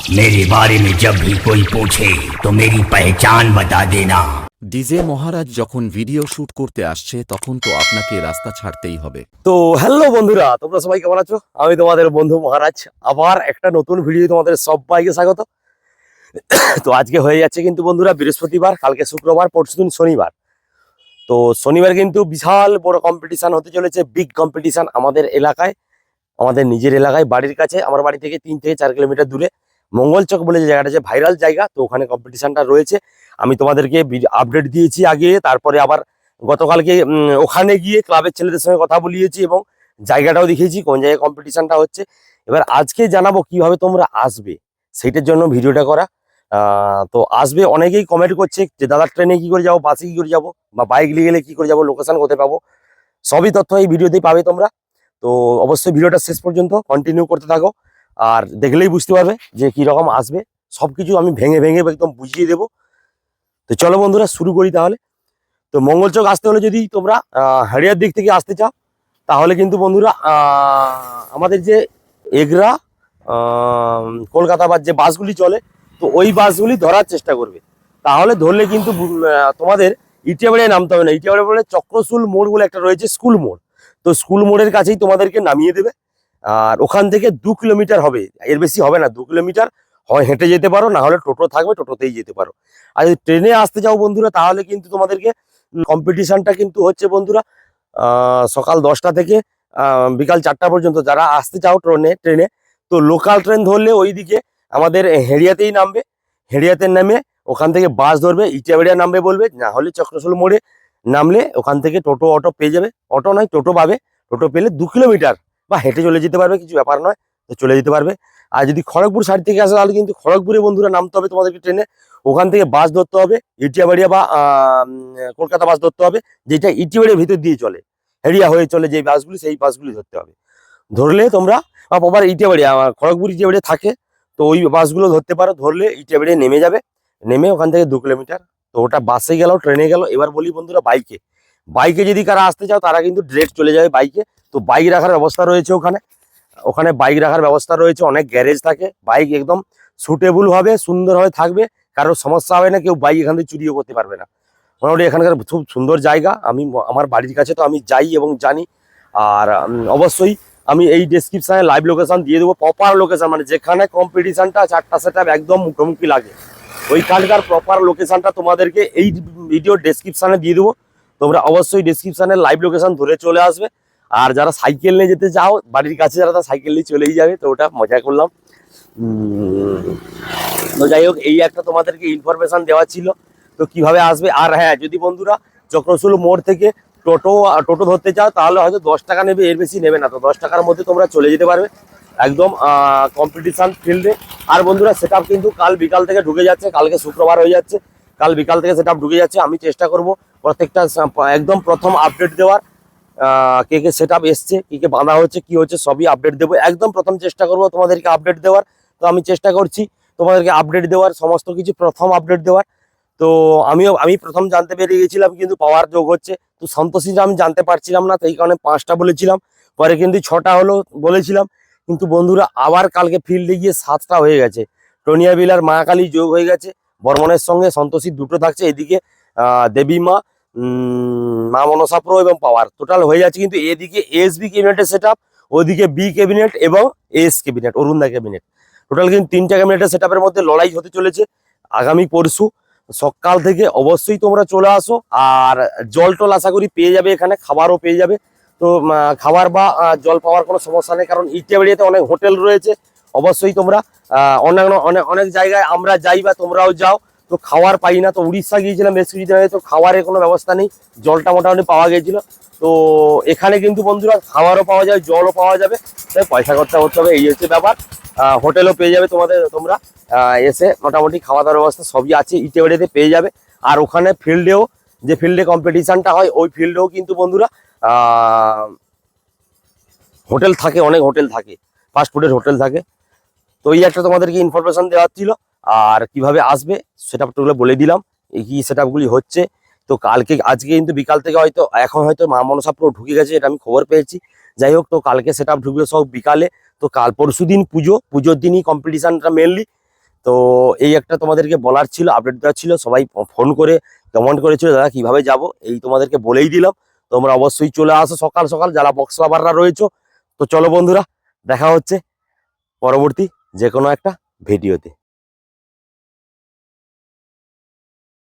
मेरे बारे में जब भी कोई पूछे तो मेरी पहचान बता देना ডিজে মহারাজ যখন ভিডিও শুট করতে আসছে তখন তো আপনাকে রাস্তা ছাড়তেই হবে তো হ্যালো বন্ধুরা তোমরা সবাই কেমন আছো আমি তোমাদের বন্ধু মহারাজ আবার একটা নতুন ভিডিও তোমাদের সবাইকে স্বাগত তো আজকে হয়ে যাচ্ছে কিন্তু বন্ধুরা বৃহস্পতিবার কালকে শুক্রবার পরশুদিন শনিবার তো শনিবার কিন্তু বিশাল বড় কম্পিটিশন হতে চলেছে বিগ কম্পিটিশন আমাদের এলাকায় আমাদের নিজের এলাকায় বাড়ির কাছে আমার বাড়ি থেকে তিন থেকে চার কিলোমিটার দূরে মঙ্গলচক বলে যে জায়গাটা যে ভাইরাল জায়গা, তো ওখানে কম্পিটিশনটা রয়েছে। আমি তোমাদেরকে আপডেট দিয়েছি আগে, তারপরে আবার গতকালকে ওখানে গিয়ে ক্লাবের ছেলেদের সঙ্গে কথা বলিয়েছি এবং জায়গাটাও দেখিয়েছি, কোন জায়গায় কম্পিটিশনটা হচ্ছে। এবার আজকে জানাব কীভাবে তোমরা আসবে, সেইটার জন্য ভিডিওটা করা। তো আসবে, অনেকেই কমেন্ট করছে যে, দাদা ট্রেনে কি করে যাব? বাসে কি করে যাব? বা বাইক নিয়ে গেলে কি করে যাব? লোকেশন কোথায় পাবো? সবই তথ্য এই ভিডিওতেই পাবে তোমরা। তো অবশ্যই ভিডিওটা শেষ পর্যন্ত কন্টিনিউ করতে থাকো। আর দেখলেই বুঝতে পারবে যে কি রকম আসবে। সবকিছু আমি ভেঙে ভেঙে একদম বুঝিয়ে দেবো। তো চলো বন্ধুরা, শুরু করি তাহলে। তো মঙ্গলচক আসতে হলে যদি তোমরা হাড়িয়ার দিক থেকে আসতে চাও, তাহলে কিন্তু বন্ধুরা আমাদের যে এগরা কলকাতা বা যে বাসগুলি চলে, তো ওই বাসগুলি ধরার চেষ্টা করবে। তাহলে ধরলে কিন্তু তোমাদের ইটিয়াবাড়িয়ায় নামতে হবে না। ইটিয়াবাড়ি বলে চক্রশুল মোড় বলে একটা রয়েছে, স্কুল মোড়। তো স্কুল মোড়ের কাছেই তোমাদেরকে নামিয়ে দেবে। আর ওখান থেকে দু কিলোমিটার হবে। এর বেশি হবে না, দু কিলোমিটার। হয় হেঁটে যেতে পারো, না হলে টোটো থাকবে, টোটোতেই যেতে পারো। আর যদি ট্রেনে আসতে চাও বন্ধুরা, তাহলে কিন্তু তোমাদেরকে কম্পিটিশনটা কিন্তু হচ্ছে বন্ধুরা সকাল দশটা থেকে বিকাল চারটা পর্যন্ত। যারা আসতে চাও ট্রেনে ট্রেনে, তো লোকাল ট্রেন ধরলে ওইদিকে আমাদের হেড়িয়াতেই নামবে। হেড়িয়াতে নামে ওখান থেকে বাস ধরবে, ইটিয়াবেড়িয়া নামবে বলবে, না হলে চক্রশোল মোড়ে নামলে ওখান থেকে টোটো, অটো পেয়ে যাবে। অটো নয়, টোটো পাবে। টোটো পেলে দু কিলোমিটার। বা হেঁটে চলে যেতে পারবে, কিছু ব্যাপার নয়, তো চলে যেতে পারবে। আর যদি খড়গপুর সাইড থেকে আসে, তাহলে কিন্তু খড়গপুরে বন্ধুরা নামতে হবে তোমাদেরকে ট্রেনে। ওখান থেকে বাস ধরতে হবে, ইটিয়াবাড়িয়া বা কলকাতা বাস ধরতে হবে, যেটা ইটিবাড়ির ভিতর দিয়ে চলে। হেরিয়া হয়ে চলে যে বাসগুলি, সেই বাসগুলি ধরতে হবে। ধরলে তোমরা, বা প্রপার ইটিয়াবাড়িয়া খড়গপুর ইটিয়াবাড়িয়া থাকে, তো ওই বাসগুলো ধরতে পারো। ধরলে ইটিয়াবাড়িয়া নেমে যাবে, নেমে ওখান থেকে দু কিলোমিটার, তো ওটা বাসে গেল, ট্রেনে গেল। এবার বলি বন্ধুরা, বাইকে। বাইকে যদি কারা আসতে চাও, তারা কিন্তু ডিরেক্ট চলে যাবে বাইকে। তো বাইক রাখার ব্যবস্থা রয়েছে ওখানে। ওখানে বাইক রাখার ব্যবস্থা রয়েছে, অনেক গ্যারেজ থাকে। বাইক একদম সুটেবল হবে সুন্দরভাবে থাকবে। কারোর সমস্যা হবে না, কেউ বাইক এখান থেকে চুরিও করতে পারবে না। মোটামুটি এখানকার খুব সুন্দর জায়গা। আমি, আমার বাড়ির কাছে তো আমি যাই এবং জানি। আর অবশ্যই আমি এই ডেসক্রিপশনে লাইভ লোকেশান দিয়ে দেবো প্রপার লোকেশান মানে যেখানে কম্পিটিশানটা চারটা সেট একদম মুখোমুখি লাগে। ওইখানকার প্রপার লোকেশানটা তোমাদেরকে এই ভিডিও ডেসক্রিপশনে দিয়ে দেবো। তোমরা অবশ্যই ডেসক্রিপশনে লাইভ লোকেশন ধরে চলে আসবে। আর যারা সাইকেল নিয়ে যেতে চাও, বাড়ির কাছে যারা তারা সাইকেল নিয়ে চলেই যাবে, তো ওটা মজা করলাম। তো যাই হোক, এই একটা তোমাদেরকে ইনফরমেশান দেওয়া ছিল। তো কীভাবে আসবে? আর হ্যাঁ যদি বন্ধুরা চক্রশুল মোড় থেকে টোটো টোটো ধরতে চাও, তাহলে হয়তো দশ টাকা নেবে, এর বেশি নেবে না। তো দশ টাকার মধ্যে তোমরা চলে যেতে পারবে একদম কম্পিটিশান ফিল্ডে আর বন্ধুরা সেট কিন্তু কাল বিকাল থেকে ঢুকে যাচ্ছে, কালকে শুক্রবার হয়ে যাচ্ছে। কাল বিকাল থেকে সেট ঢুকে যাচ্ছে, আমি চেষ্টা করব প্রত্যেকটা একদম প্রথম আপডেট দেওয়ার কে কে সেট আপ এসছে, কি কে বাঁধা হচ্ছে কি হচ্ছে সবই আপডেট দেবো। একদম প্রথম চেষ্টা করব তোমাদেরকে আপডেট দেওয়ার। তো আমি চেষ্টা করছি তোমাদেরকে আপডেট দেওয়ার, সমস্ত কিছু প্রথম আপডেট দেওয়ার। তো আমিও, আমি প্রথম জানতে পেরে গেছিলাম, কিন্তু পাওয়ার যোগ হচ্ছে। তো সন্তোষীটা আমি জানতে পারছিলাম না, সেই কারণে পাঁচটা বলেছিলাম। পরে কিন্তু ছটা হলো বলেছিলাম। কিন্তু বন্ধুরা, আবার কালকে ফিল্ডে গিয়ে সাতটা হয়ে গেছে। টনিয়া বিলার মা কালী যোগ হয়ে গেছে। বর্মনের সঙ্গে সন্তোষী দুটো থাকছে, এদিকে দেবী মা মা মনসা প্রো এবং পাওয়ার টোটাল হয়ে যাচ্ছে কিন্তু এদিকে এস বি ক্যাবিনেটের সেট ওদিকে বি ক্যাবিনেট এবং এস ক্যাবিনেট অরুণদা ক্যাবিনেট টোটাল কিন্তু তিনটা ক্যাবিনেটের সেট মধ্যে লড়াই হতে চলেছে আগামী পরশু। সকাল থেকে অবশ্যই তোমরা চলে আসো আর জল টল আশা করি পেয়ে যাবে এখানে, খাবারও পেয়ে যাবে। তো খাবার বা জল পাওয়ার কোনো সমস্যা নেই কারণ ইটিয়াবাড়িয়াতে অনেক হোটেল রয়েছে। অবশ্যই তোমরা অন্যান্য অনেক অনেক জায়গায় আমরা যাই বা তোমরাও যাও। তো খাওয়ার পাই না, তো উড়িষ্যা গিয়েছিলাম বেশ কিছুদিন আগে, তো খাওয়ারের কোনো ব্যবস্থা নেই, জলটা মোটামুটি পাওয়া গেছিল তো এখানে কিন্তু বন্ধুরা খাওয়ারও পাওয়া যায়, জলও পাওয়া যাবে, তাই পয়সা খরচা করতে হবে, এই হচ্ছে ব্যাপার। হোটেলও পেয়ে যাবে তোমাদের, তোমরা এসে মোটামুটি খাওয়া দাওয়ার ব্যবস্থা সবই আছে ইটেবাড়িতে পেয়ে যাবে। আর ওখানে ফিল্ডেও, যে ফিল্ডে কম্পিটিশানটা হয়, ওই ফিল্ডেও কিন্তু বন্ধুরা হোটেল থাকে, অনেক হোটেল থাকে ফাস্ট ফুডের হোটেল থাকে। তো এই একটা তোমাদেরকে ইনফরমেশান দেওয়ার ছিল। আর কীভাবে আসবে সেট আপগুলো বলে দিলাম কি সেট আপগুলি হচ্ছে। তো কালকে, আজকে কিন্তু বিকাল থেকে হয়তো, এখন হয়তো মা মনসা পুরো ঢুকে গেছে এটা আমি খবর পেয়েছি। যাই হোক, তো কালকে সেট আপ ঢুকবে সব বিকালে। তো কাল পরশু দিন পুজো, পুজোর দিনই কম্পিটিশানটা মেনলি তো এই একটা তোমাদেরকে বলার ছিল আপডেট দেওয়ার ছিল, সবাই ফোন করে কমেন্ট করেছিল, দাদা, কীভাবে যাব? এই তোমাদেরকে বলেই দিলাম। তোমরা অবশ্যই চলে আসো সকাল সকাল, যারা বক্স লাভাররা রয়েছো। তো চলো বন্ধুরা, দেখা হচ্ছে পরবর্তী যে কোনো একটা ভিডিওতে।